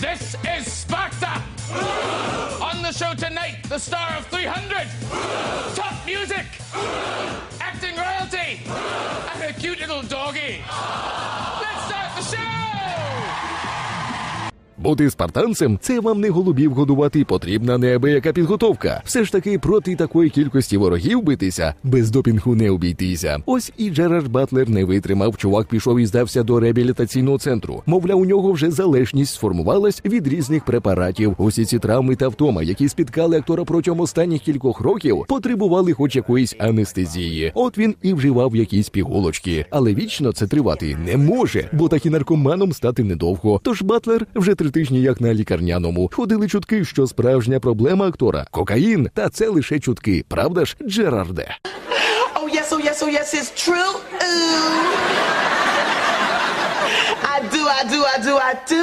This is Sparta! On the show tonight, the star of 300, top music, acting royalty, and a cute little doggy. Бути спартанцем це вам не голубів годувати, потрібна неабияка підготовка. Все ж таки проти такої кількості ворогів битися без допінгу не обійтися. Ось і Джерард Батлер не витримав. Чувак пішов і здався до реабілітаційного центру. Мовляв, у нього вже залежність сформувалась від різних препаратів. Усі ці травми та втома, які спіткали актора протягом останніх кількох років, потребували хоч якоїсь анестезії. От він і вживав якісь пігулочки. Але вічно це тривати не може, бо так і наркоманом стати недовго. Тож Батлер вже три тижні як на лікарняному. Ходили чутки, що справжня проблема актора кокаїн, та це лише чутки, правда ж, Джерарде? Oh yes, oh yes, oh yes, it's true. Ooh. I do, I do, I do, I do.